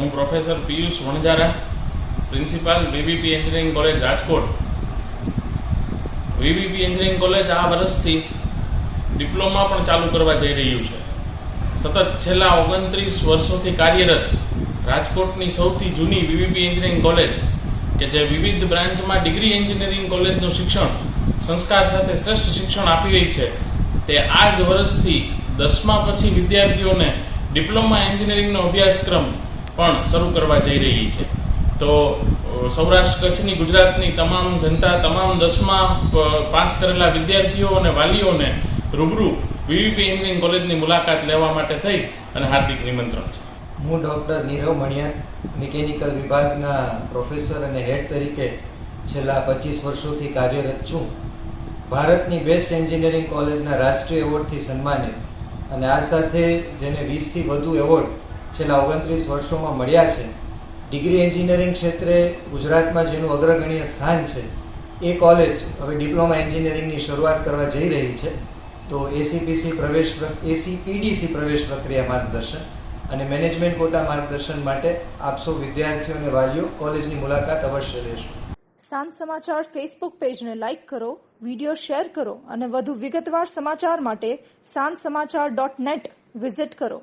હું professor Piyush Vanjara principal VVP engineering college Rajkot. BBP engineering college આ વર્ષથી diploma પણ ચાલુ કરવા જઈ રહ્યું છે. સતત છેલ્લા ઓગણત્રીસ વર્ષોથી કાર્યરત રાજકોટની સૌથી જૂની વીવીપી એન્જિનિયરિંગ કોલેજ, કે જે વિવિધ બ્રાન્ચમાં ડિગ્રી એન્જિનિયરિંગ કોલેજનું શિક્ષણ, સંસ્કાર સાથે શ્રેષ્ઠ શિક્ષણ આપી રહી છે, તે આ જ વર્ષથી દસમા પછી વિદ્યાર્થીઓને ડિપ્લોમા એન્જિનિયરિંગનો અભ્યાસક્રમ પણ શરૂ કરવા જઈ રહી છે. તો સૌરાષ્ટ્ર કચ્છની, ગુજરાતની તમામ જનતા, તમામ દસમા પાસ કરેલા વિદ્યાર્થીઓ અને વાલીઓને રૂબરૂ વીવીપી એન્જિનિયરિંગ કોલેજની મુલાકાત લેવા માટે થઈ અને હાર્દિક નિમંત્રણ છે. હું ડૉક્ટર નીરવ મણિયા, મિકેનિકલ વિભાગના પ્રોફેસર અને હેડ તરીકે છેલ્લા પચીસ વર્ષોથી કાર્યરત છું. ભારતની બેસ્ટ એન્જિનિયરિંગ કોલેજના રાષ્ટ્રીય એવોર્ડથી સન્માનિત અને આ સાથે જેને વીસથી વધુ એવોર્ડ છેલ્લા ઓગણત્રીસ વર્ષોમાં મળ્યા છે. ડિગ્રી એન્જિનિયરિંગ ક્ષેત્રે ગુજરાતમાં જેનું અગ્રગણ્ય સ્થાન છે, એ કોલેજ હવે ડિપ્લોમા એન્જિનિયરિંગની શરૂઆત કરવા જઈ રહી છે. તો એસીપીસી પ્રવેશ એસીપીડીસી પ્રવેશ પ્રક્રિયા માર્ગદર્શન અને મેનેજમેન્ટ કોટા માર્ગદર્શન માટે આપસો વિદ્યાર્થીઓ અને વાલીઓ કોલેજની મુલાકાત અવશ્ય લેશો. સાંજ સમાચાર ફેસબુક પેજને લાઇક કરો વિડિયો શેર કરો અને વધુ વિગતવાર સમાચાર માટે સાંજ સમાચાર ડોટ નેટ વિઝિટ કરો.